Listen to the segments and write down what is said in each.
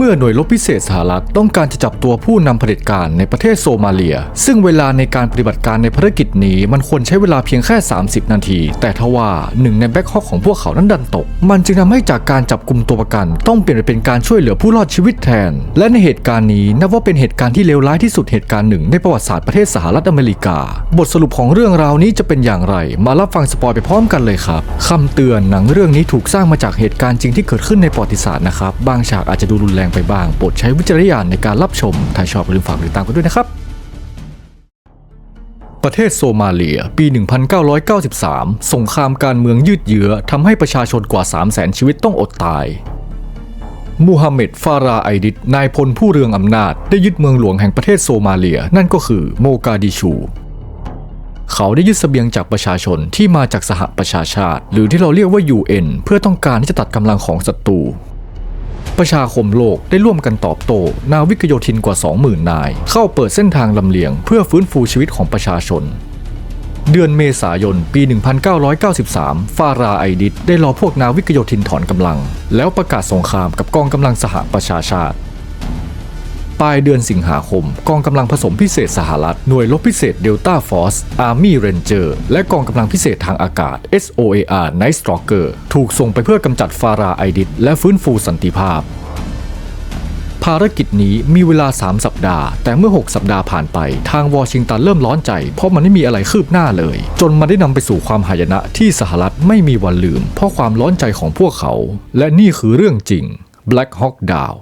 เมื่อหน่วยรบพิเศษสหรัฐต้องการจะจับตัวผู้นำเผด็จการในประเทศโซมาเลีย ซึ่งเวลาในการปฏิบัติการในภารกิจนี้มันควรใช้เวลาเพียงแค่ 30 นาที แต่ทว่าหนึ่งในแบ็คฮอกของพวกเขานั้นดันตก มันจึงทำให้จากการจับกลุ่มตัวประกัน ต้องเปลี่ยนไปเป็นการช่วยเหลือผู้รอดชีวิตแทน และในเหตุการณ์นี้นับว่าเป็นเหตุการณ์ที่เลวร้ายที่สุดเหตุการณ์หนึ่งในประวัติศาสตร์ประเทศสหรัฐอเมริกา บทสรุปของเรื่องราวนี้จะเป็นอย่างไร มารับฟังสปอยไปพร้อมกันเลยครับคำเตือนหนังเรื่องนี้ถูกสร้างมาจากเหตุการณ์จริงที่เกิดขึ้นในประวัติศาสตร์นะครับบางฉากอาจจะดูรุนแรงไปบ้าง โปรดใช้วิจารณญาณในการรับชม ถ้าชอบอย่าลืมฝากติดตามกันด้วยนะครับ ประเทศโซมาเลีย ปี 1993 สงครามการเมืองยืดเยื้อทำให้ประชาชนกว่า 300,000 ชีวิตต้องอดตายมูฮัมหม็ดฟาราไอดิดนายพลผู้เรืองอำนาจ ได้ยึดเมืองหลวงแห่งประเทศโซมาเลีย นั่นก็คือโมกาดิชู เขาได้ยึดเสบียงจากประชาชนที่มาจากสหประชาชาติ หรือที่เราเรียกว่า UN เพื่อต้องการที่จะตัดกำลังของศัตรู ประชาคมโลกได้ร่วมกันตอบโต้นาวิกโยธินกว่า 20,000 นาย เข้าเปิดเส้นทางลำเลียงเพื่อฟื้นฟูชีวิตของประชาชน เดือนเมษายน ปี 1993 ฟาราไอดิดได้รอพวกนาวิกโยธินถอนกำลัง แล้วประกาศสงครามกับกองกำลังสหประชาชาติ ปลายเดือนสิงหาคม กองกำลังผสมพิเศษสหรัฐ หน่วยรบพิเศษเดลต้าฟอร์สอาร์มี่เรนเจอร์และกองกำลังพิเศษทางอากาศ SOAR Night Stalker ถูกส่งไปเพื่อกำจัดฟาราไอดิดและฟื้นฟูสันติภาพภารกิจนี้มีเวลา 3 สัปดาห์ แต่เมื่อ 6 สัปดาห์ผ่านไป ทางวอชิงตันเริ่มร้อนใจ เพราะมันไม่มีอะไรคืบหน้าเลย จนมันได้นำไปสู่ความหายนะที่สหรัฐไม่มีวันลืม เพราะความร้อนใจของพวกเขา และนี่คือเรื่องจริง Black Hawk Down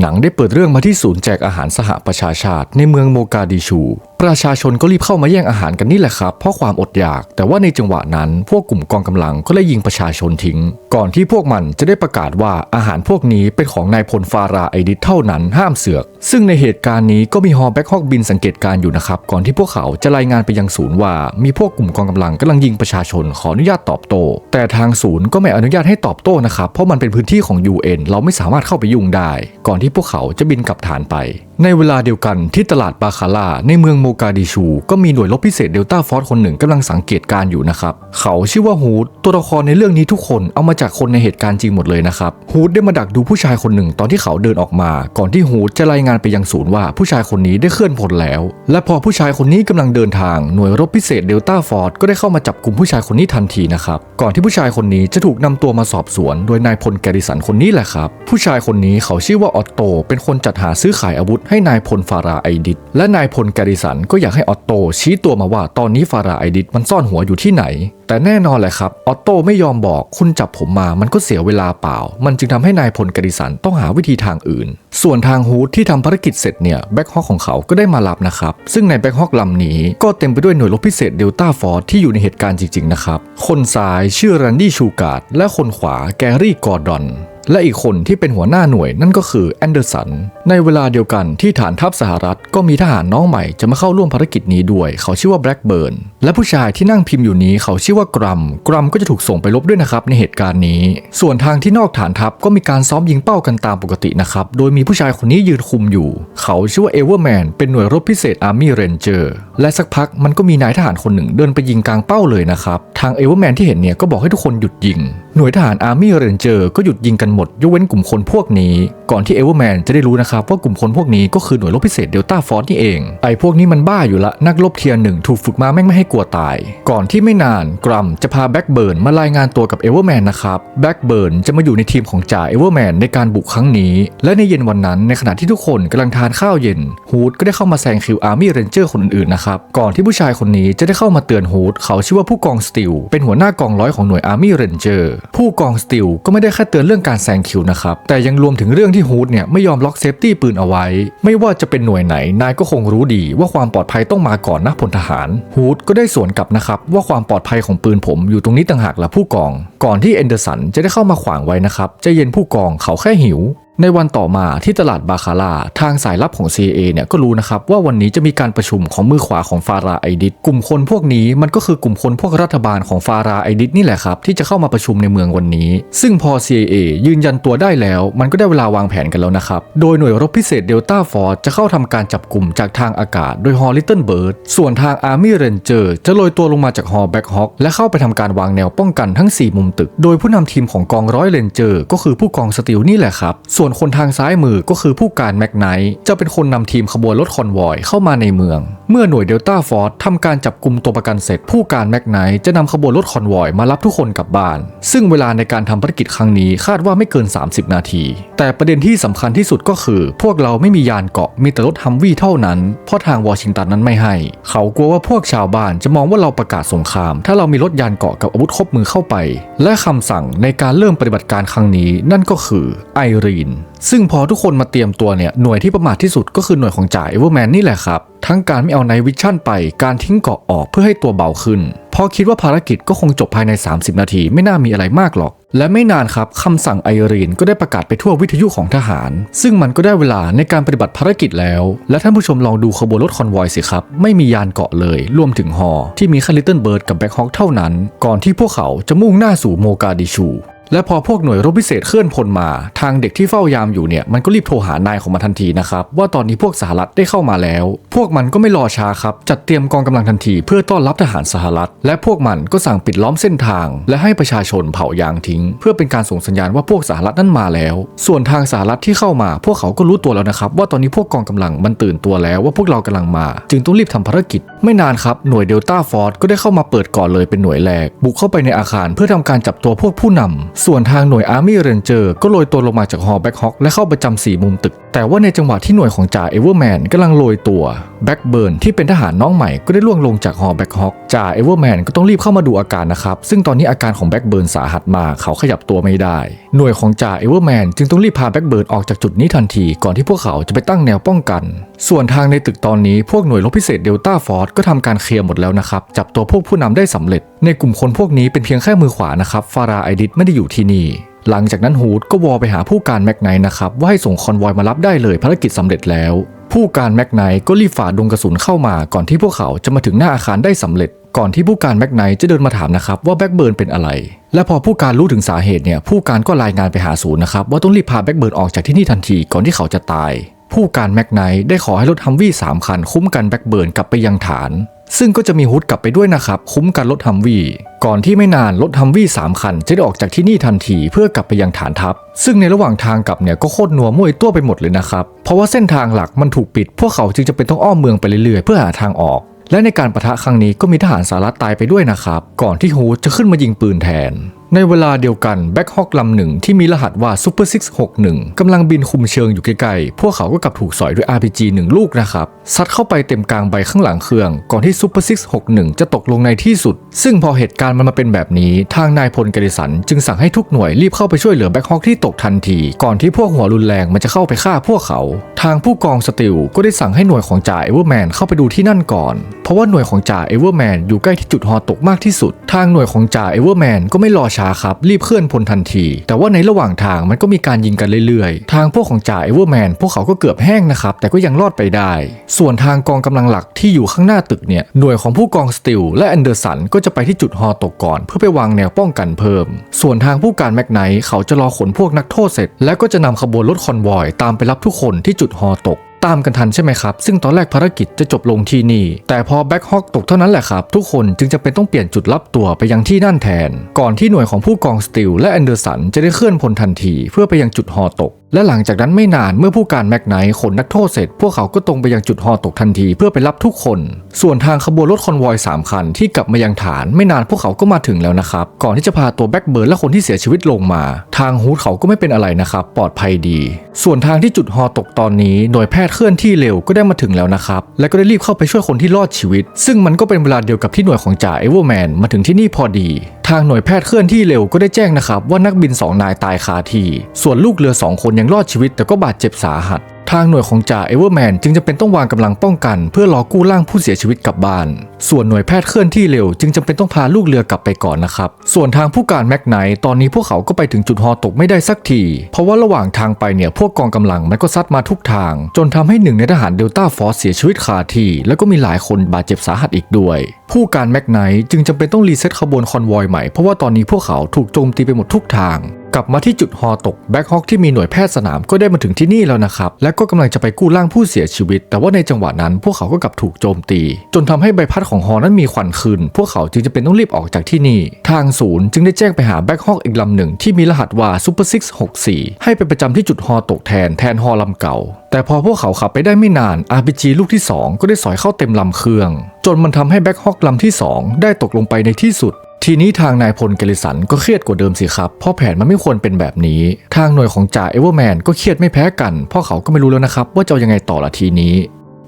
หนังได้เปิดเรื่องมาที่ศูนย์แจกอาหารสหประชาชาติในเมืองโมกาดิชู ประชาชนก็รีบเข้ามาแย่งอาหารกันนี่แหละครับเพราะความอดอยาก แต่ว่าในจังหวะนั้นพวกกลุ่มกองกำลังก็ได้ยิงประชาชนทิ้ง ก่อนที่พวกมันจะได้ประกาศว่าอาหารพวกนี้เป็นของนายพลฟาราไอดิสเท่านั้นห้ามเสือก ซึ่งในเหตุการณ์นี้ก็มีฮอแบ็คฮอกบินสังเกตการ์อยู่นะครับก่อนที่พวกเขาจะรายงานไปยังศูนย์ว่า มีพวกกลุ่มกองกำลังกำลังยิงประชาชนขออนุญาตตอบโต้ แต่ทางศูนย์ก็ไม่อนุญาตให้ตอบโต้นะครับเพราะมันเป็นพื้นที่ของ UN เราไม่สามารถเข้าไปยุ่งได้ ก่อนที่พวกเขาจะบินกลับฐานไป ในเวลาเดียวกันที่ตลาดบาคาร่าในเมืองโมกาดิชู ก็มีหน่วยรบพิเศษเดลต้าฟอร์สคนหนึ่งกำลังสังเกตการ์อยู่นะครับ เขาชื่อว่าฮูดตัวละครในเรื่องนี้ทุกคนเอามาจากคนในเหตุการณ์จริงหมดเลยนะครับฮูดได้มาดักดูผู้ชายคนหนึ่งตอนที่เขาเดินออกมา ก่อนที่ฮูดจะรายงานไปยังศูนย์ว่าผู้ชายคนนี้ได้เคลื่อนพลแล้ว และพอผู้ชายคนนี้กำลังเดินทางหน่วยรบพิเศษเดลต้าฟอร์สก็ได้เข้ามาจับกลุ่มผู้ชายคนนี้ทันทีนะครับก่อนที่ผู้ชายคนนี้จะถูกนำตัวมาสอบสวน โดยนายพลแกริสันคนนี้แหละครับผู้ชายคนนี้เขาชื่อว่าออตโตเป็นคนจัดหาซื้อขายอาวุธให้นายพลฟาราไอดิดและนายพลแกริสันก็อยากให้ออตโตชี้ตัวมาว่าตอนนี้ฟาราไอดิดมันซ่อนหัวอยู่ที่ไหน แต่แน่นอนแหละครับออตโตไม่ยอมบอกคุณจับผมมามันก็เสียเวลาเปล่า มันจึงทำให้นายพลแกริสันต้องหาวิธีทางอื่น ส่วนทางฮูดที่ทำภารกิจเสร็จเนี่ยแบ็คฮอกของเขาก็ได้มารับนะครับซึ่งในแบ็คฮอกลำนี้ก็เต็มไปด้วยหน่วยรบพิเศษเดลต้าฟอร์ที่อยู่ในเหตุการณ์จริงๆนะครับคนซ้ายชื่อรันดี้ชูการ์ดและคนขวาแกรี่กอร์ดอน และอีกคนที่เป็นหัวหน้าหน่วยนั่นก็คือแอนเดอร์สัน ในเวลาเดียวกันที่ฐานทัพสหรัฐก็มีทหารน้องใหม่จะมาเข้าร่วมภารกิจนี้ด้วย เขาชื่อว่าแบล็กเบิร์น และผู้ชายที่นั่งพิมพ์อยู่นี้เขาชื่อว่ากรัม กรัมก็จะถูกส่งไปรบด้วยนะครับในเหตุการณ์นี้ ส่วนทางที่นอกฐานทัพก็มีการซ้อมยิงเป้ากันตามปกตินะครับ โดยมีผู้ชายคนนี้ยืนคุมอยู่ เขาชื่อว่าเอเวอร์แมนเป็นหน่วยรบพิเศษอาร์มี่เรนเจอร์ และสักพักมันก็มีนายทหารคนหนึ่งเดินไปยิงกลางเป้าเลยนะครับ ทางเอเวอร์แมนที่เห็นเนี่ยก็บอกให้ทุกคนหยุดยิง หน่วยทหารอาร์มี่เรนเจอร์ก็หยุดยิงกันหมดยกเว้นกลุ่มคนพวกนี้ ก่อนที่เอเวอร์แมนจะได้รู้นะครับว่ากลุ่มคนพวกนี้ก็คือหน่วยรบพิเศษเดลต้าฟอร์นี่เองไอ้พวกนี้มันบ้าอยู่ละนักรบเทียร์หนึ่งถูกฝึกมาแม่งไม่ให้กลัวตาย ก่อนที่ไม่นานกรัมจะพาแบ็กเบิร์นมารายงานตัวกับเอเวอร์แมนนะครับแบ็กเบิร์นจะมาอยู่ในทีมของจ่าเอเวอร์แมนในการบุกครั้งนี้ และในเย็นวันนั้นในขณะที่ทุกคนกำลังทานข้าวเย็นฮูดก็ได้เข้ามาแซงคิวอาร์มี่เรนเจอร์คนอื่นๆนะครับก่อนที่ผู้ชายคนนี้จะได้เข้ามาเตือนฮูดเขาชื่อว่าผู้กองสติลเป็นหัวหน้ากองร้อยของหน่วยอาร์มี่เรนเจอร์ผู้กองสติลก็ไม่ได้แค่เตือนเรื่องการแซงคิวนะครับแต่ยังรวมถึงเรื่องที่ฮูดเนี่ยไม่ยอมล็อกเซฟตี้ปืนเอาไว้ ไม่ว่าจะเป็นหน่วยไหนนายก็คงรู้ดีว่าความปลอดภัยต้องมาก่อนนะพลทหารฮูดก็ได้ได้สวนกลับนะครับว่าความปลอดภัยของปืนผมอยู่ตรงนี้ต่างหากละผู้กอง ก่อนที่เอนเดอร์สันจะได้เข้ามาขวางไว้นะครับใจเย็นผู้กองเขาแค่หิว ในวันต่อมาที่ตลาดบาคาร่าทางสายลับของ CIA เนี่ยก็รู้นะครับว่าวันนี้จะมีการประชุมของมือขวาของฟาราไอดิดกลุ่มคนพวกนี้มันก็คือกลุ่มคนพวกรัฐบาลของฟาราไอดิดนี่แหละครับที่จะเข้ามาประชุมในเมืองวันนี้ ซึ่งพอ CIA ยืนยันตัวได้แล้ว มันก็ได้เวลาวางแผนกันแล้วนะครับโดยหน่วยรบพิเศษเดลต้าฟอร์ดจะเข้าทำการจับกลุ่มจากทางอากาศโดยฮอลิตเติลเบิร์ดส่วนทางอาร์มี่เรนเจอร์จะโรยตัวลงมาจากฮอแบ็กฮอคและเข้าไปทำการวางแนวป้องกันทั้ง 4 มุมตึก โดยผู้นำทีมของกองร้อยเรนเจอร์ก็คือผู้กองสติลนี่แหละครับส่วนคนทางซ้ายมือก็คือผู้การแม็กไนท์จะเป็นคนนำทีมขบวนรถคอนวอยเข้ามาในเมือง เมื่อหน่วยเดลต้าฟอร์ดทำการจับกลุ่มตัวประกันเสร็จ ผู้การแม็กไนท์จะนำขบวนรถคอนวอยมารับทุกคนกลับบ้าน ซึ่งเวลาในการทำภารกิจครั้งนี้คาดว่าไม่เกิน 30 นาที แต่ประเด็นที่สำคัญที่สุดก็คือ พวกเราไม่มียานเกาะมีแต่รถฮัมวี่เท่านั้นเพราะทางวอชิงตันนั้นไม่ให้ เขากลัวว่าพวกชาวบ้านจะมองว่าเราประกาศสงคราม ถ้าเรามีรถยานเกาะกับอาวุธครบมือเข้าไป และคำสั่งในการเริ่มปฏิบัติการครั้งนี้ นั่นก็คือไอรีนซึ่งพอทุกคนมาเตรียมตัวเนี่ยหน่วยที่ประมาทที่สุดก็คือหน่วยของจ่าเอเวอร์แมนนี่แหละครับ ทั้งการไม่เอาไนวิชั่นไปการทิ้งเกาะออกเพื่อให้ตัวเบาขึ้นพราะคิดว่าภารกิจก็คงจบภายใน 30 นาที ไม่น่ามีอะไรมากหรอก และไม่นานครับคำสั่งไอรีนก็ได้ประกาศไปทั่ววิทยุของทหาร ซึ่งมันก็ได้เวลาในการปฏิบัติภารกิจแล้ว และท่านผู้ชมลองดูขบวนรถคอนวอยสิครับ ไม่มียานเกาะเลย รวมถึงฮอที่มีแค่ลิตเติ้ลเบิร์ดกับแบ็คฮอคเท่านั้น ก่อนที่พวกเขาจะมุ่งหน้าสู่โมกาดิชู และพอพวกหน่วยรบพิเศษเคลื่อนพลมา ทางเด็กที่เฝ้ายามอยู่เนี่ยมันก็รีบโทรหานายของมันทันทีนะครับว่าตอนนี้พวกสหรัฐได้เข้ามาแล้ว พวกมันก็ไม่รอช้าครับ จัดเตรียมกองกำลังทันทีเพื่อต้อนรับทหารสหรัฐ และพวกมันก็สั่งปิดล้อมเส้นทาง และให้ประชาชนเผายางทิ้ง เพื่อเป็นการส่งสัญญาณว่าพวกสหรัฐนั้นมาแล้ว ส่วนทางสหรัฐที่เข้ามา พวกเขาก็รู้ตัวแล้วนะครับว่าตอนนี้พวกกองกำลังมันตื่นตัวแล้วว่าพวกเรากำลังมา จึงต้องรีบทำภารกิจ ไม่นานครับหน่วยเดลต้าฟอร์ดก็ได้เข้ามาเปิดก่อนเลยเป็นหน่วยแรกบุกเข้าไปในอาคารเพื่อทำการจับตัวพวกผู้นำส่วนทางหน่วยอาร์มี่เรนเจอร์ก็โรยตัวลงมาจากฮอแบ็กฮอกและเข้าประจำสี่มุมตึก แต่ว่าในจังหวะที่หน่วยของจ่าเอเวอร์แมนกำลังโรยตัวแบ็กเบิร์นที่เป็นทหารน้องใหม่ก็ได้ล่วงลงจากฮอแบ็กฮอคจ่าเอเวอร์แมนก็ต้องรีบเข้ามาดูอาการนะครับ ซึ่งตอนนี้อาการของแบ็กเบิร์นสาหัสมากเขาขยับตัวไม่ได้ หน่วยของจ่าเอเวอร์แมนจึงต้องรีบพาแบ็กเบิร์นออกจากจุดนี้ทันทีก่อนที่พวกเขาจะไปตั้งแนวป้องกัน ส่วนทางในตึกตอนนี้พวกหน่วยรบพิเศษเดลต้าฟอร์ก็ทำการเคลียร์หมดแล้วนะครับจับตัวพวกผู้นำได้สำเร็จ ในกลุ่มคนพวกนี้เป็นเพียงแค่มือขวานะครับฟาราไอดิสไม่ได้อยู่ที่นี่ หลังจากนั้นฮูดก็วอลไปหาผู้การแม็กไนนะครับว่าให้ส่งคอนวอยมารับได้เลยภารกิจสำเร็จแล้ว ผู้การแม็กไนก็รีบฝ่าดงกระสุนเข้ามาก่อนที่พวกเขาจะมาถึงหน้าอาคารได้สำเร็จ ก่อนที่ผู้การแม็กไนจะเดินมาถามนะครับว่าแบ็กเบิร์นเป็นอะไร และพอผู้การรู้ถึงสาเหตุเนี่ยผู้การก็รายงานไปหาศูนย์นะครับว่าต้องรีบพาแบ็กเบิร์นออกจากที่นี่ทันทีก่อนที่เขาจะตาย ผู้การแม็กไนได้ขอให้รถฮัมวี่สามคันคุ้มกันแบ็กเบิร์นกลับไปยังฐาน ซึ่งก็จะมีฮุดกลับไปด้วยนะครับ คุ้มกันรถฮัมวี่ก่อนที่ไม่นานรถฮัมวี่สามคัน จะได้ออกจากที่นี่ทันทีเพื่อกลับไปยังฐานทัพ ซึ่งในระหว่างทางกลับเนี่ยก็โคตรนัวมุ่ยตัวไปหมดเลยนะครับเพราะว่าเส้นทางหลักมันถูกปิด พวกเขาจึงจะเป็นต้องอ้อมเมืองไปเรื่อยๆ เพื่อหาทางออก และในการประทะครั้งนี้ก็มีทหารสหรัฐตายไปด้วยนะครับก่อนที่ฮูดจะขึ้นมายิงปืนแทน ในเวลาเดียวกันแบ็คฮอคลำหนึ่งที่มีรหัสว่า Super 661กำลังบินคุมเชิงอยู่ใกล้ๆพวกเขาก็กลับถูกสอยด้วย RPG หนึ่งลูกนะครับ ซัดเข้าไปเต็มกลางใบข้างหลังเครื่อง ก่อนที่ Super 661จะตกลงในที่สุด ซึ่งพอเหตุการณ์มันมาเป็นแบบนี้ ทางนายพลกฤษสัน จึงสั่งให้ทุกหน่วยรีบเข้าไปช่วยเหลือแบ็คฮอคที่ตกทันที ก่อนที่พวกหัวรุนแรงมันจะเข้าไปฆ่าพวกเขา ทางผู้กองสติลก็ได้สั่งให้หน่วยของจ่าเอเวอร์แมนเข้าไปดูที่นั่นก่อน เพราะว่าหน่วยของจ่าเอเวอร์แมนอยู่ใกล้ที่จุดฮอตกมากที่สุด ทางหน่วยของจ่าเอเวอร์แมนก็ไม่รอช้าครับ รีบเคลื่อนพลทันที แต่ว่าในระหว่างทางมันก็มีการยิงกันเรื่อยๆ ทางพวกของจ่าเอเวอร์แมนพวกเขาก็เกือบแห้งนะครับ แต่ก็ยังรอดไปได้ ส่วนทางกองกำลังหลักที่อยู่ข้างหน้าตึกเนี่ย หน่วยของผู้กองสติลและแอนเดอร์สันก็จะไปที่จุดฮอตกก่อน เพื่อไปวางแนวป้องกันเพิ่ม ส่วนทางผู้การแม็กไนท์เขาจะรอขนพวกนักโทษเสร็จ แล้วก็จะนำขบวนรถคอนวอยตามไปรับทุกคนที่จุดฮอตก ตามกันทันใช่ไหมครับ ซึ่งตอนแรกภารกิจจะจบลงที่นี่ แต่พอแบ็คฮอกตกเท่านั้นแหละครับ ทุกคนจึงจะเป็นต้องเปลี่ยนจุดรับตัวไปยังที่นั่นแทน ก่อนที่หน่วยของผู้กองสติลและแอนเดอร์สันจะได้เคลื่อนพลทันที เพื่อไปยังจุดฮอตก และหลังจากนั้นไม่นานเมื่อผู้การแม็กไนท์ขนนักโทษเสร็จ พวกเขาก็ตรงไปยังจุดฮอตกทันทีเพื่อไปรับทุกคน ส่วนทางขบวนรถคอนวอย 3 คันที่กลับมายังฐาน ไม่นานพวกเขาก็มาถึงแล้วนะครับ ก่อนที่จะพาตัวแบ็กเบิร์ดและคนที่เสียชีวิตลงมา ทางฮูดเขาก็ไม่เป็นอะไรนะครับ ปลอดภัยดี ส่วนทางที่จุดฮอตกตอนนี้หน่วยแพทย์เคลื่อนที่เร็วก็ได้มาถึงแล้วนะครับ และก็ได้รีบเข้าไปช่วยคนที่รอดชีวิต ซึ่งมันก็เป็นเวลาเดียวกับที่หน่วยของจ่าเอเวอร์แมนมาถึงที่นี่พอดีทางหน่วยแพทย์เคลื่อนที่เร็วก็ได้แจ้งนะครับว่านักบิน 2 นายตายคาที่ ส่วนลูกเรือ 2 คนยังรอดชีวิตแต่ก็บาดเจ็บสาหัส ทางหน่วยของจ่าเอเวอร์แมนจึงจะเป็นต้องวางกำลังป้องกัน เพื่อรอกู้ร่างผู้เสียชีวิตกลับบ้าน ส่วนหน่วยแพทย์เคลื่อนที่เร็ว จึงจำเป็นต้องพาลูกเรือกลับไปก่อนนะครับ ส่วนทางผู้การแม็กไนท์ตอนนี้พวกเขาก็ไปถึงจุดฮอตกไม่ได้สักที เพราะว่าระหว่างทางไปเนี่ยพวกกองกำลังมันก็ซัดมาทุกทาง จนทำให้หนึ่งในทหารเดลต้าฟอร์สเสียชีวิตคาที่แล้วก็มีหลายคนบาดเจ็บสาหัสอีกด้วย ผู้การแม็กไนท์จึงจำเป็นต้องรีเซ็ตขบวนคอนวอยใหม่เพราะว่าตอนนี้พวกเขาถูกโจมตีไปหมดทุกทาง กลับมาที่จุดฮอตกแบ็คฮอกที่มีหน่วยแพทย์สนามก็ได้มาถึงที่นี่แล้วนะครับ และก็กำลังจะไปกู้ร่างผู้เสียชีวิต แต่ว่าในจังหวะนั้นพวกเขาก็กลับถูกโจมตี จนทำให้ใบพัดของฮอนั้นมีควันขึ้น พวกเขาจึงจะเป็นต้องรีบออกจากที่นี่ ทางศูนย์จึงได้แจ้งไปหาแบ็คฮอกอีกลำหนึ่งที่มีรหัสว่า Super 664ให้ไปประจำที่จุดฮอตกแทนแทนฮอลำเก่า แต่พอพวกเขาขับไปได้ไม่นาน RPG ลูกที่ 2 ก็ได้สอยเข้าเต็มลำเครื่อง จนมันทำให้แบ็คฮอกลำที่ 2 ได้ตกลงไปในที่สุด ทีนี้ทางนายพลเกลิสันก็เครียดกว่าเดิมสิครับ เพราะแผนมันไม่ควรเป็นแบบนี้ ทางหน่วยของจ่าเอเวอร์แมนก็เครียดไม่แพ้กัน เพราะเขาก็ไม่รู้แล้วนะครับ ว่าจะยังไงต่อละทีนี้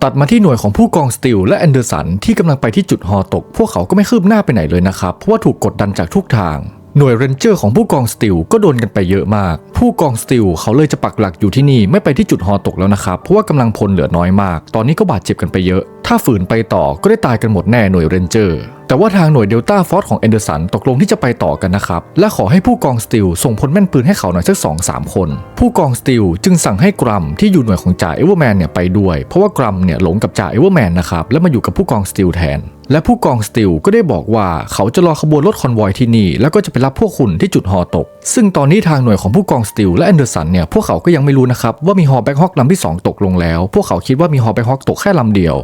ตัดมาที่หน่วยของผู้กองสติลและแอนเดอร์สันที่กำลังไปที่จุดฮอตก พวกเขาก็ไม่คืบหน้าไปไหนเลยนะครับ เพราะว่าถูกกดดันจากทุกทางหน่วยเรนเจอร์ของผู้กองสติลก็โดนกันไปเยอะมาก ผู้กองสติลเขาเลยจะปักหลักอยู่ที่นี่ไม่ไปที่จุดฮอตกแล้วนะครับ เพราะว่ากำลังพลเหลือน้อยมาก ตอนนี้ก็บาดเจ็บกันไปเยอะถ้าฝืนไปต่อก็ได้ตายกันหมดแน่หน่วยเรนเจอร์ แต่ว่าทางหน่วยเดลต้าฟอสของแอนเดอร์สันตกลงที่จะไปต่อกันนะครับ และขอให้ผู้กองสติลส่งพลแม่นปืนให้เขาหน่อยสักสองสามคน ผู้กองสติลจึงสั่งให้กรัมที่อยู่หน่วยของจ่าเอเวอร์แมนเนี่ยไปด้วย เพราะว่ากรัมเนี่ยหลงกับจ่าเอเวอร์แมนนะครับและมาอยู่กับผู้กองสติลแทน และผู้กองสติลก็ได้บอกว่าเขาจะรอขบวนรถคอนวอยที่นี่ แล้วก็จะไปรับพวกคุณที่จุดฮอตก ซึ่งตอนนี้ทางหน่วยของผู้กองสติลและแอนเดอร์สันเนี่ยพวกเขาก็ยังไม่รู้นะครับว่ามีฮอแบ็คฮอกลำที่สองตกลงแล้ว พวกเขาคิดว่ามีฮอแบ็คฮอกตกแค่ลำเดียว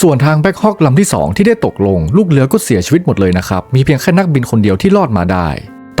ส่วนทางแบ็คฮอกลำที่ 2 ที่ได้ตกลง ลูกเรือก็เสียชีวิตหมดเลยนะครับ มีเพียงแค่นักบินคนเดียวที่รอดมาได้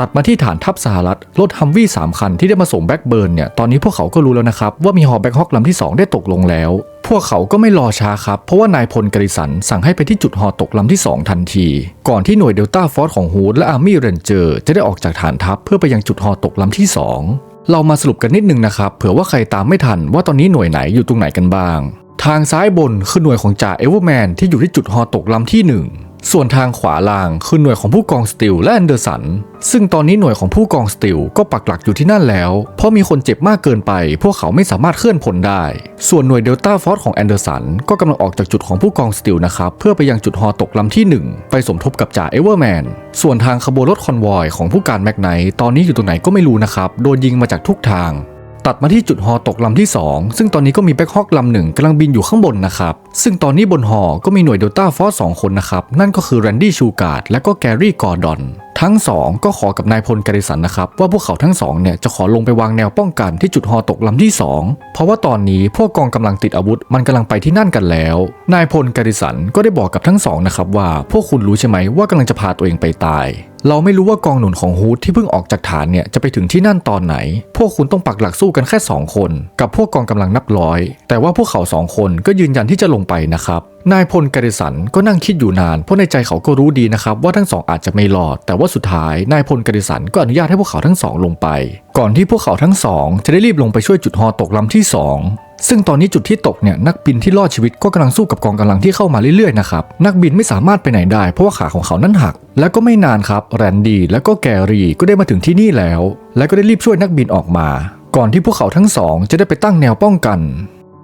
ตัดมาที่ฐานทัพสหรัฐรถฮัมวี่สามคันที่ได้มาส่งแบ็คเบิร์นเนี่ยตอนนี้พวกเขาก็รู้แล้วนะครับ ว่ามีฮอแบ็คฮอกลำที่ 2 ได้ตกลงแล้ว พวกเขาก็ไม่รอช้าครับเพราะว่านายพลกริสันสั่งให้ไปที่จุดฮอตกลำที่ 2 ทันที ก่อนที่หน่วยเดลต้าฟอร์สของฮูดและอาร์มี่เรนเจอร์จะได้ออกจากฐานทัพเพื่อไปยังจุดฮอตกลำที่ 2 เรามาสรุปกันนิดนึงนะครับเผื่อว่าใครตามไม่ทันว่าตอนนี้หน่วยไหนอยู่ตรงไหนกันบ้าง ทางซ้ายบนคือหน่วยของจ่าเอเวอร์แมนที่อยู่ที่จุดฮอตกลำที่ 1 ส่วนทางขวาล่างคือหน่วยของผู้กองสติลและแอนเดอร์สัน ซึ่งตอนนี้หน่วยของผู้กองสติลก็ปักหลักอยู่ที่นั่นแล้ว เพราะมีคนเจ็บมากเกินไป พวกเขาไม่สามารถเคลื่อนพลได้ ส่วนหน่วยเดลต้าฟอร์สของแอนเดอร์สันก็กำลังออกจากจุดของผู้กองสติลนะครับเพื่อไปยังจุดฮอตกลำที่ 1 ไปสมทบกับจ่าเอเวอร์แมน ส่วนทางขบวนรถคอนวอยของผู้การแมกไนท์ตอนนี้อยู่ตรงไหนก็ไม่รู้นะครับ โดนยิงมาจากทุกทาง ตัดมาที่จุดฮอตกลำที่ 2 ซึ่งตอนนี้ก็มีแบ็คฮอกลำหนึ่งกำลังบินอยู่ข้างบนนะครับ ซึ่งตอนนี้บนฮอก็มีหน่วยเดลต้าฟอร์สองคนนะครับ นั่นก็คือแรนดี้ชูการ์ดและก็แกรี่กอร์ดอนทั้งสองก็ขอกับนายพลการิสันนะครับ ว่าพวกเขาทั้งสองเนี่ยจะขอลงไปวางแนวป้องกันที่จุดฮอตกลำที่ 2 เพราะว่าตอนนี้พวกกองกำลังติดอาวุธมันกำลังไปที่นั่นกันแล้ว นายพลการิสันก็ได้บอกกับทั้งสองนะครับว่าพวกคุณรู้ใช่ไหมว่ากำลังจะพาตัวเองไปตาย เราไม่รู้ว่ากองหนุนของฮูดที่เพิ่งออกจากฐานเนี่ยจะไปถึงที่นั่นตอนไหน พวกคุณต้องปักหลักสู้กันแค่ 2 คน กับพวกกองกำลังนับร้อย แต่ว่าพวกเขาสองคนก็ยืนยันที่จะลงไปนะครับนายพลกฤสันก็นั่งคิดอยู่นาน เพราะในใจเขาก็รู้ดีนะครับว่าทั้งสองอาจจะไม่รอด แต่ว่าสุดท้ายนายพลกฤสันก็อนุญาตให้พวกเขาทั้งสองลงไป ก่อนที่พวกเขาทั้งสองจะได้รีบลงไปช่วยจุดฮอตกลำที่สอง ซึ่งตอนนี้จุดที่ตกเนี่ยนักบินที่รอดชีวิตก็กำลังสู้กับกองกำลังที่เข้ามาเรื่อยๆนะครับนักบินไม่สามารถไปไหนได้เพราะว่าขาของเขานั้นหัก แล้วก็ไม่นานครับแรนดี้และก็แกรี่ก็ได้มาถึงที่นี่แล้ว และก็ได้รีบช่วยนักบินออกมา ก่อนที่พวกเขาทั้งสองจะได้ไปตั้งแนวป้องกัน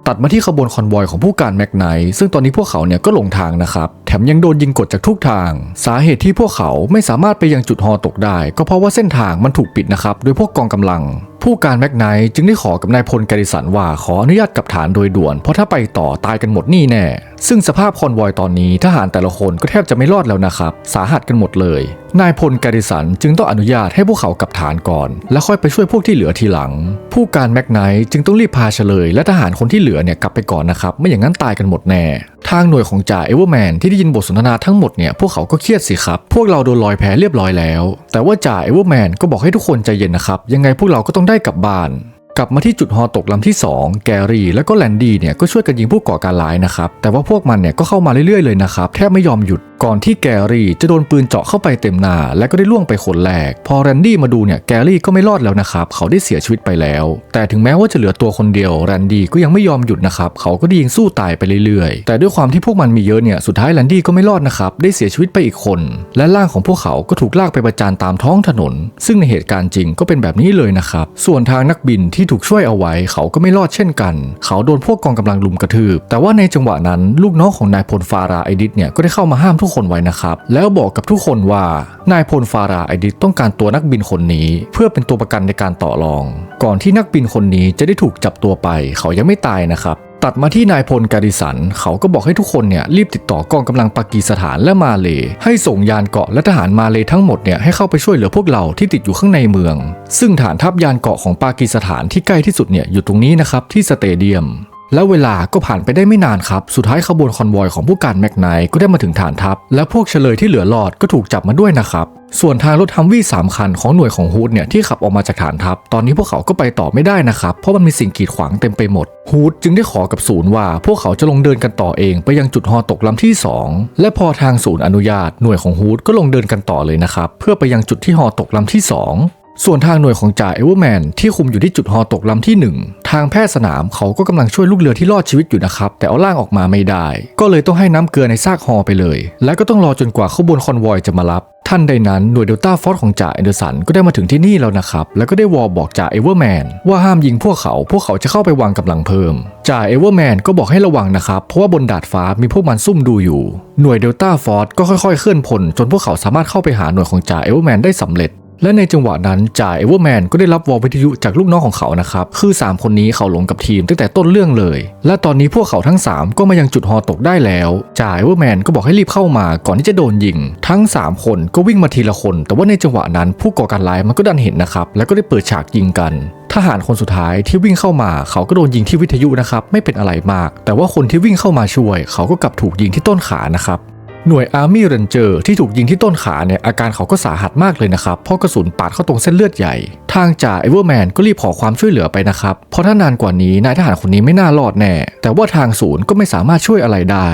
ตัดมาที่ขบวนคอนวอยของผู้การแม็กไนท์ซึ่งตอนนี้พวกเขาเนี่ยก็หลงทางนะครับแถมยังโดนยิงกดจากทุกทาง สาเหตุที่พวกเขาไม่สามารถไปยังจุดฮอตกได้ ก็เพราะว่าเส้นทางมันถูกปิดนะครับโดยพวกกองกำลัง ผู้การแม็กไนจึงได้ขอกับนายพลกริสันว่าขออนุญาตกับฐานโดยด่วน เพราะถ้าไปต่อตายกันหมดนี่แน่ ซึ่งสภาพคอนวอยตอนนี้ทหารแต่ละคนก็แทบจะไม่รอดแล้วนะครับ สาหัสกันหมดเลย นายพลกริสันจึงต้องอนุญาตให้พวกเขากับฐานก่อน แล้วค่อยไปช่วยพวกที่เหลือทีหลัง ผู้การแม็กไนจึงต้องรีบพาเฉลย และทหารคนที่เหลือเนี่ยกลับไปก่อนนะครับไม่อย่างนั้นตายกันหมดแน่ ทางหน่วยของจ่าเอเวอร์แมนที่ได้ยินบทสนทนาทั้งหมดเนี่ยพวกเขาก็เครียดสิครับ พวกเราโดนลอยแพเรียบร้อยแล้ว แต่ว่าจ่าเอเวอร์แมนก็บอกให้ทุกคนใจเย็นนะครับ ยังไงพวกเราก็ต้องได้กลับบ้านกลับมาที่จุดฮอตกลำที่ 2 แกรี่และก็แลนดี้เนี่ยก็ช่วยกันยิงผู้ก่อการร้ายนะครับ แต่ว่าพวกมันเนี่ยก็เข้ามาเรื่อยๆเลยนะครับ แทบไม่ยอมหยุด ก่อนที่แกรี่จะโดนปืนเจาะเข้าไปเต็มหน้า และก็ได้ล่วงไปคนแรก พอแรนดี้มาดูเนี่ยแกรี่ก็ไม่รอดแล้วนะครับ เขาได้เสียชีวิตไปแล้ว แต่ถึงแม้ว่าจะเหลือตัวคนเดียวแรนดี้ก็ยังไม่ยอมหยุดนะครับ เขาก็ได้ยิงสู้ตายไปเรื่อยๆ แต่ด้วยความที่พวกมันมีเยอะเนี่ยสุดท้ายแรนดี้ก็ไม่รอดนะครับ ได้เสียชีวิตไปอีกคน และร่างของพวกเขาก็ถูกลากไปประจานตามท้องถนน ซึ่งในเหตุการณ์จริงก็เป็นแบบนี้เลยนะครับ ส่วนทางนักบินที่ถูกช่วยเอาไว้ เขาก็ไม่รอดเช่นกัน เขาโดนพวกกองกำลังลุมกระทืบ แต่ว่าในจังหวะนั้นลูกน้องของนายพลฟาราไอดิสเนี่ยก็ได้เข้ามาห้ามทุกคนไว้นะครับ แล้วบอกกับทุกคนว่านายพลฟาราไอดิสต้องการตัวนักบินคนนี้ เพื่อเป็นตัวประกันในการต่อรอง ก่อนที่นักบินคนนี้จะได้ถูกจับตัวไป เขายังไม่ตายนะครับตัดมาที่นายพลการิสัน เขาก็บอกให้ทุกคนเนี่ยรีบติดต่อกองกำลังปากีสถานและมาเล ให้ส่งยานเกาะและทหารมาเลทั้งหมดเนี่ยให้เข้าไปช่วยเหลือพวกเราที่ติดอยู่ข้างในเมือง ซึ่งฐานทัพยานเกาะของปากีสถานที่ใกล้ที่สุดเนี่ยอยู่ตรงนี้นะครับที่สเตเดียม แล้วเวลาก็ผ่านไปได้ไม่นานครับ สุดท้ายขบวนคอนวอยของผู้การแมกไนก็ได้มาถึงฐานทัพ และพวกเฉลยที่เหลือรอดก็ถูกจับมาด้วยนะครับ ส่วนทางรถฮัมวี่สามคันของหน่วยของฮูดเนี่ยที่ขับออกมาจากฐานทัพ ตอนนี้พวกเขาก็ไปต่อไม่ได้นะครับ เพราะมันมีสิ่งกีดขวางเต็มไปหมด ฮูดจึงได้ขอกับศูนย์ว่า พวกเขาจะลงเดินกันต่อเอง ไปยังจุดฮอตกลำที่ 2 และพอทางศูนย์อนุญาตหน่วยของฮูดก็ลงเดินกันต่อเลยนะครับเพื่อไปยังจุดที่ฮอตกลำที่ 2 ส่วนทางหน่วยของจ่าเอเวอร์แมนที่คุมอยู่ที่จุดฮอตกลำที่ 1 ทางแพทย์สนามเขาก็กำลังช่วยลูกเรือที่รอดชีวิตอยู่นะครับ แต่เอาล่างออกมาไม่ได้ ก็เลยต้องให้น้ำเกลือในซากฮอไปเลย และก็ต้องรอจนกว่าขบวนคอนวอยจะมารับ ท่านใดนั้นหน่วยเดลต้าฟอร์สของจ่าแอนเดอร์สันก็ได้มาถึงที่นี่แล้วนะครับ แล้วก็ได้วอลบอกจ่าเอเวอร์แมนว่าห้ามยิงพวกเขา พวกเขาจะเข้าไปวางกำลังเพิ่มจ่าเอเวอร์แมนก็บอกให้ระวังนะครับ เพราะว่าบนดาดฟ้ามีพวกมันซุ่มดูอยู่ หน่วยเดลต้าฟอร์สก็ค่อยๆ เคลื่อนพลจนพวกเขาสามารถเข้าไปหาหน่วยของจ่าเอเวอร์แมนได้สำเร็จ และในจังหวะนั้นจ่าเอเวอร์แมนก็ได้รับวอลวิทยุจากลูกน้องของเขานะครับคือ 3 คนนี้เขาหลงกับทีมตั้งแต่ต้นเรื่องเลย และตอนนี้พวกเขาทั้ง 3 ก็มายังจุดฮอตกได้แล้วจ่าเอเวอร์แมนก็บอกให้รีบเข้ามาก่อนที่จะโดนยิง ทั้ง 3 คนก็วิ่งมาทีละคน แต่ว่าในจังหวะนั้นผู้ก่อการร้ายมันก็ดันเห็นนะครับแล้วก็ได้เปิดฉากยิงกันทหารคนสุดท้ายที่วิ่งเข้ามาเขาก็โดนยิงที่วิทยุนะครับไม่เป็นอะไรมาก แต่ว่าคนที่วิ่งเข้ามาช่วย เขาก็กลับถูกยิงที่ต้นขานะครับ หน่วย Army Ranger ที่ถูกยิงที่ต้นขาเนี่ยอาการเขาก็สาหัสมากเลยนะครับเพราะกระสุนปาดเข้าตรงเส้นเลือดใหญ่ ทางจ่าเอเวอร์แมนก็รีบขอความช่วยเหลือไปนะครับเพราะถ้านานกว่านี้นายทหารคนนี้ไม่น่ารอดแน่ แต่ว่าทางศูนย์ก็ไม่สามารถช่วยอะไรได้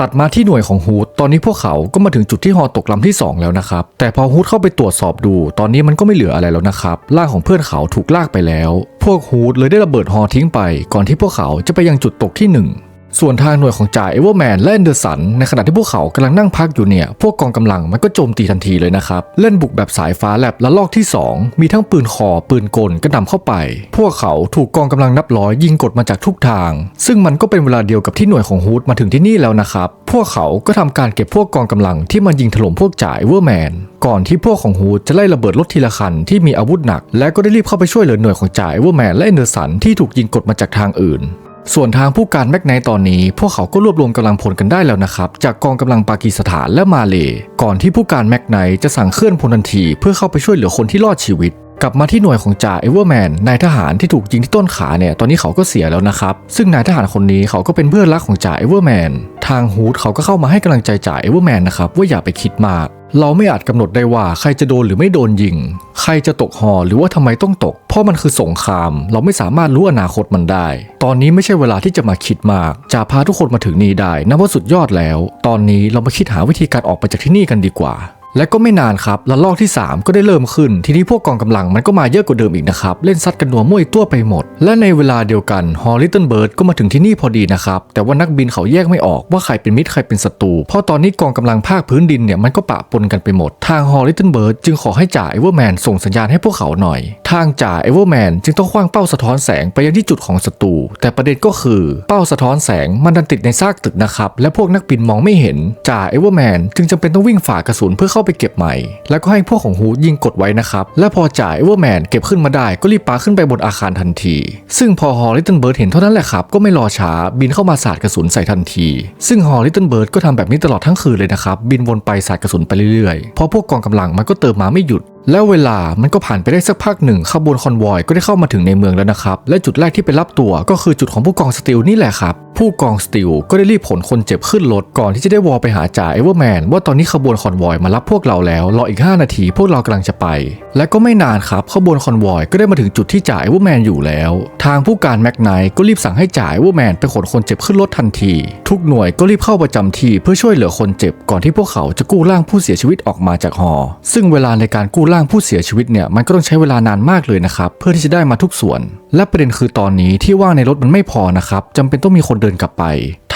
ตัดมาที่หน่วยของฮูดตอนนี้พวกเขาก็มาถึงจุดที่ฮอตกลำที่ 2 แล้วนะครับ แต่พอฮูดเข้าไปตรวจสอบดู ตอนนี้มันก็ไม่เหลืออะไรแล้วนะครับ ร่างของเพื่อนเขาถูกลากไปแล้ว พวกฮูดเลยได้ระเบิดฮอทิ้งไป ก่อนที่พวกเขาจะไปยังจุดตกที่หนึ่ง ส่วนทางหน่วยของจ่าเอเวอร์แมนและแอนเดอร์สันในขณะที่พวกเขากำลังนั่งพักอยู่เนี่ย พวกกองกำลังมันก็โจมตีทันทีเลยนะครับ เล่นบุกแบบสายฟ้าแลบและลอกที่ 2 มีทั้งปืนคอปืนกลกระหน่ำเข้าไป พวกเขาถูกกองกำลังนับร้อยยิงกดมาจากทุกทาง ซึ่งมันก็เป็นเวลาเดียวกับที่หน่วยของฮูดมาถึงที่นี่แล้วนะครับ พวกเขาก็ทำการเก็บพวกกองกำลังที่มันยิงถล่มพวกจ่าเอเวอร์แมนก่อนที่พวกของฮูดจะไล่ระเบิดรถทีละคันที่มีอาวุธหนัก และก็ได้รีบเข้าไปช่วยเหลือหน่วยของจ่าเอเวอร์แมนและแอนเดอร์สันที่ถูกยิงกดมาจากทางอื่น ส่วนทางผู้การแมกไนตอนนี้ พวกเขาก็รวบรวมกำลังพลกันได้แล้วนะครับ จากกองกำลังปากีสถานและมาเล ก่อนที่ผู้การแมกไนจะสั่งเคลื่อนพลทันที เพื่อเข้าไปช่วยเหลือคนที่รอดชีวิต กลับมาที่หน่วยของจ่าเอเวอร์แมนนายทหารที่ถูกยิงที่ต้นขาเนี่ยตอนนี้เขาก็เสียแล้วนะครับซึ่งนายทหารคนนี้เขาก็เป็นเพื่อนรักของจ่าเอเวอร์แมนทางฮูดเขาก็เข้ามาให้กำลังใจจ่าเอเวอร์แมนนะครับว่าอย่าไปคิดมาก เราไม่อาจกำหนดได้ว่าใครจะโดนหรือไม่โดนยิง ใครจะตกหอหรือว่าทำไมต้องตก เพราะมันคือสงคราม เราไม่สามารถรู้อนาคตมันได้ ตอนนี้ไม่ใช่เวลาที่จะมาคิดมาก จะพาทุกคนมาถึงนี้ได้นับว่าสุดยอดแล้ว ตอนนี้เรามาคิดหาวิธีการออกไปจากที่นี่กันดีกว่า และก็ไม่นานครับละลอกที่ 3 ก็ได้เริ่มขึ้น ทีนี้พวกกองกำลังมันก็มาเยอะกว่าเดิมอีกนะครับ เล่นซัดกันนัวมั่วตัวไปหมด และในเวลาเดียวกันฮอลลิตเติลเบิร์ดก็มาถึงที่นี่พอดีนะครับ แต่ว่านักบินเขาแยกไม่ออกว่าใครเป็นมิตรใครเป็นศัตรู เพราะตอนนี้กองกำลังภาคพื้นดินเนี่ยมันก็ปะปนกันไปหมด ทางฮอลลิตเติลเบิร์ดจึงขอให้จ่าเอเวอร์แมนส่งสัญญาณให้พวกเขาหน่อย ทางจ่าเอเวอร์แมนจึงต้องคว้างเป้าสะท้อนแสงไปยังที่จุดของศัตรูแต่ประเด็นก็คือเป้าสะท้อนแสงมันดันติดในซากตึกนะครับและพวกนักบินมองไม่เห็นจ่าเอเวอร์แมนจึงจำเป็นต้องวิ่งฝ่ากระสุนเพื่อเข้าไปเก็บใหม่ แล้วก็ให้พวกของฮูดยิงกดไว้นะครับ และพอจ่าเอเวอร์แมนเก็บขึ้นมาได้ก็รีบปาขึ้นไปบนอาคารทันที ซึ่งพอฮอลลิตเติลเบิร์ดเห็นเท่านั้นแหละครับ ก็ไม่รอช้าบินเข้ามาสาดกระสุนใส่ทันที ซึ่งฮอลลิตเติลเบิร์ดก็ทำแบบนี้ตลอดทั้งคืนเลยนะครับ บินวนไปสาดกระสุนไปเรื่อยๆ พอพวกกองกำลังมันก็เติมมาไม่หยุด แล้วเวลามันก็ผ่านไปได้สักพักหนึ่งขบวนคอนวอยก็ได้เข้ามาถึงในเมืองแล้วนะครับ และจุดแรกที่ไปรับตัวก็คือจุดของผู้กองสติลนี่แหละครับ ผู้กองสติลก็ได้รีบขนคนเจ็บขึ้นรถก่อนที่จะได้วอลไปหาจ่าเอเวอร์แมนว่าตอนนี้ขบวนคอนวอยมารับพวกเราแล้ว รออีก 5 นาทีพวกเรากำลังจะไป และก็ไม่นานครับขบวนคอนวอยก็ได้มาถึงจุดที่จ่าเอเวอร์แมนอยู่แล้ว ทางผู้การแม็กไนก็รีบสั่งให้จ่าเอเวอร์แมนไปขนคนเจ็บขึ้นรถทันที ทุกหน่วยก็รีบเข้าประจำที่เพื่อช่วยเหลือคนเจ็บก่อนที่พวกเขาจะกู้ร่างผู้เสียชีวิตออกมาจากหอ ซึ่งเวลาในการกู้ร่างผู้เสียชีวิตเนี่ยมันก็ต้องใช้เวลานานมากเลยนะครับเพื่อที่จะได้มาทุกส่วน และประเด็นคือตอนนี้ที่ว่างในรถมันไม่พอนะครับจำเป็นต้องมีคนเดินกลับไป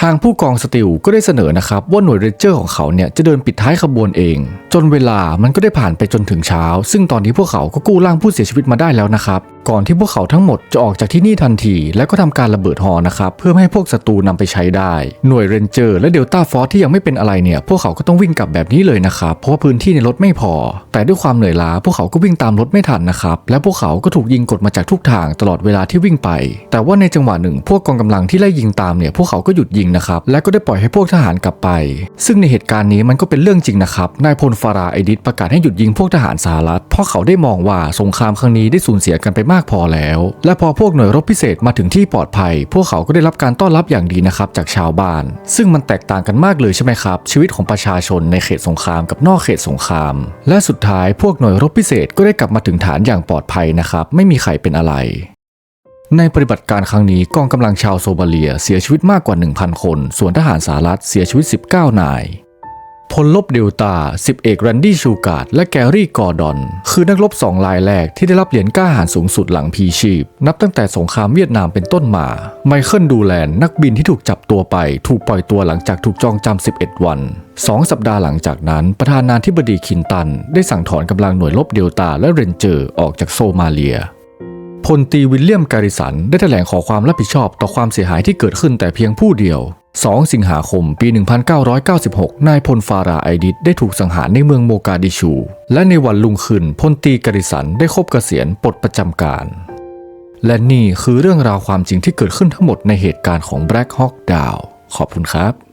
ทางผู้กองสติลก็ได้เสนอนะครับว่าหน่วยเรนเจอร์ของเขาเนี่ยจะเดินปิดท้ายขบวนเอง จนเวลามันก็ได้ผ่านไปจนถึงเช้า ซึ่งตอนนี้พวกเขาก็กู้ร่างผู้เสียชีวิตมาได้แล้วนะครับก่อนที่พวกเขาทั้งหมดจะออกจากที่นี่ทันที แล้วก็ทำการระเบิดหอนะครับเพื่อไม่ให้พวกศัตรูนำไปใช้ได้ หน่วยเรนเจอร์และเดลต้าฟอร์ที่ยังไม่เป็นอะไรเนี่ยพวกเขาก็ต้องวิ่งกลับแบบนี้เลยนะครับเพราะว่าพื้นที่ในรถไม่พอ แต่ด้วยความเหนื่อยล้าพวกเขาก็วิ่งตามรถไม่ทันนะครับและพวกเขาก็ถูกยิงกดมาจากทุกทางตลอดเวลาที่วิ่งไป แต่ว่าในจังหวะหนึ่ง พวกกองกำลังที่ไล่ยิงตามเนี่ยพวกเขาก็หยุดยิงนะครับและก็ได้ปล่อยให้พวกทหารกลับไป ซึ่งในเหตุการณ์นี้มันก็เป็นเรื่องจริงนะครับนายพลฟาราไอดิสประกาศให้หยุดยิงพวกทหารสหรัฐเพราะเขาได้มองว่าสงครามครั้งนี้ได้สูญเสียกันไปมากพอแล้ว และพอพวกหน่วยรบพิเศษมาถึงที่ปลอดภัย พวกเขาก็ได้รับการต้อนรับอย่างดีนะครับจากชาวบ้าน ซึ่งมันแตกต่างกันมากเลยใช่ไหมครับ ชีวิตของประชาชนในเขตสงครามกับนอกเขตสงคราม และสุดท้ายพวกหน่วยรบพิเศษก็ได้กลับมาถึงฐานอย่างปลอดภัยนะครับไม่มีใครเป็นอะไร ในปฏิบัติการครั้งนี้กองกำลังชาวโซมาเลียเสียชีวิตมากกว่า 1,000 คน ส่วนทหารสหรัฐเสียชีวิต 19 นาย พลลบเดลตาสิบเอกแรนดี้ชูการ์ดและแกรี่กอร์ดอน คือนักรบสองรายแรกที่ได้รับเหรียญกล้าหาญสูงสุดหลังพีชีพ นับตั้งแต่สงครามเวียดนามเป็นต้นมา ไมเคิลดูแลนนักบินที่ถูกจับตัวไป ถูกปล่อยตัวหลังจากถูกจองจำ 11 วันสองสัปดาห์หลังจากนั้น ประธานาธิบดีคินตัน ได้สั่งถอนกำลังหน่วยรบเดลตาและเรนเจอร์ออกจากโซมาเลีย พลตีวิลเลียมการิสัน ได้แถลงขอความรับผิดชอบต่อความเสียหายที่เกิดขึ้นแต่เพียงผู้เดียว 2 สิงหาคม ปี 1996 นายพลฟาราไอดิสได้ถูกสังหารในเมืองโมกาดิชู และในวันลุงขึ้นพลตีการิสันได้ครบเกษียณปลดประจำการ และนี่คือเรื่องราวความจริงที่เกิดขึ้นทั้งหมดในเหตุการณ์ของ Black Hawk Down ขอบคุณครับ